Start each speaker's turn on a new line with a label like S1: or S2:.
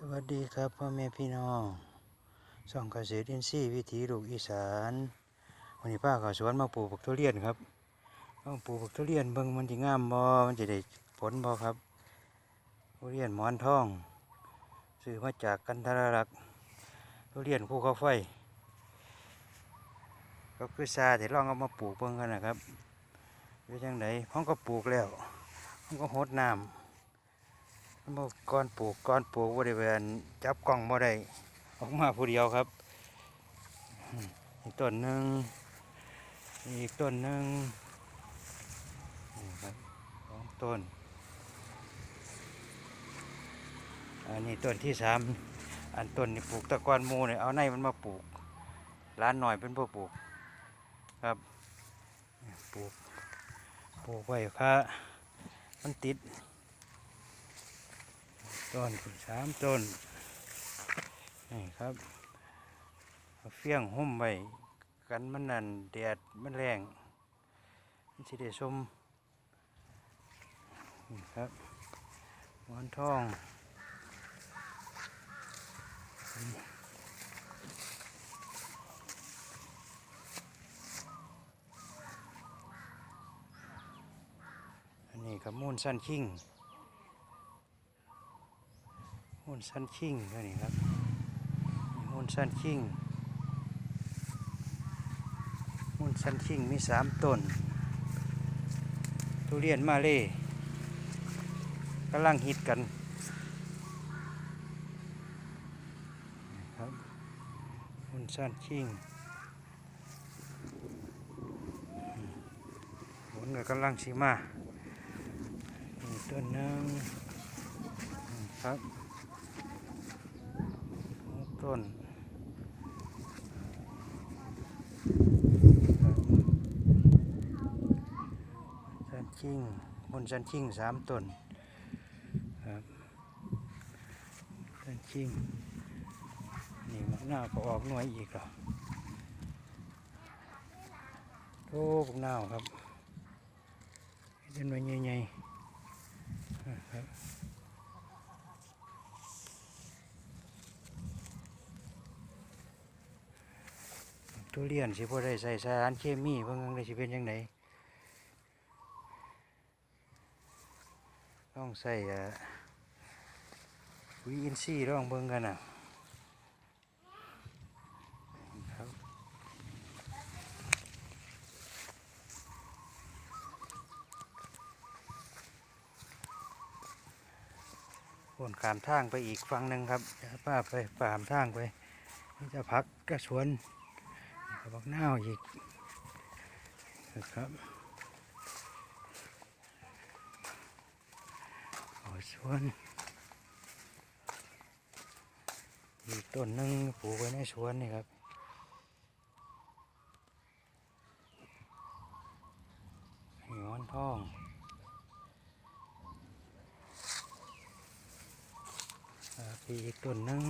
S1: สวัสดีครับพ่อแม่พี่น้องส่องเกษตรอินทรีย์วิถีลูกอีสานวันนี้ป้าเขาสวนมาปลูกผักทุเรียนครับต้องปลูกผักทุเรียนเบิ่งมันจะงามบ่มันจะได้ผลบ่ครับทุเรียนหมอนทองซื้อมาจากกันทรลักษ์ทุเรียนภูเขาไฟ ก็คือซาที่ลองเอามาปลูกเบิ่งกันนะครับเป็นจังไดพ้องก็ปลูกแล้วพ้องก็หดน้ำ เมื่อก่อนปลูกก่อนปลูกบริเวณจับกล้องบ่ได้ออกมาผู้เดียวครับ อีกต้นหนึ่งอีกต้นหนึ่งนี่ครับสองต้น อันนี้ต้นที่สามอันต้นนี่ปลูกตะกอนมูเนี่ยเอาในมันมาปลูกร้านหน่อยเป็นผู้ปลูกครับปลูกปลูกไว้ค่ะมันติด ต้นสามต้น นี่ครับเฟี้ยงหุ้มไว้กันมันนั่นแดดมันแรงมันสิได้ชมนี่ครับหมอนทองอันนี้กับมูนสั้นคิง หุ้นสั้นชิ่งตัวนี้ครับมีหุ้นสั้นชิ่งหุ้นสั้นชิ่งมีสามต้น ทุเรียนมาเล่กำลังฮิตกันครับหุ้นสั้นชิ่งผลก็กำลังสีมาต้นนึงครับ ต้นสันชิงบนสันชิงสามต้นครับสันชิงนี่มะนาวก็ออกหน่วยอีกเหรอโอ้พวกนาวครับเป็นหน่วยใหญ่ๆครับ ทุเรียนสิบ่ได้ใส่สารเคมีเพิ่งได้สิเป็นยังไงต้องใส่เอ่อปุ๋ยอินทรีย์ลองเบิ่งกันนะครับวนขามทางไปอีกฝั่งหนึ่งครับป้าไปขามทางไปนี่จะพักกระสวน บอกหน้าวอีกนะครับโอ้สวนอีกต้นหนึงปลูกไว้ในสวนนี่ครับหงอนทองอีกต้นหนึง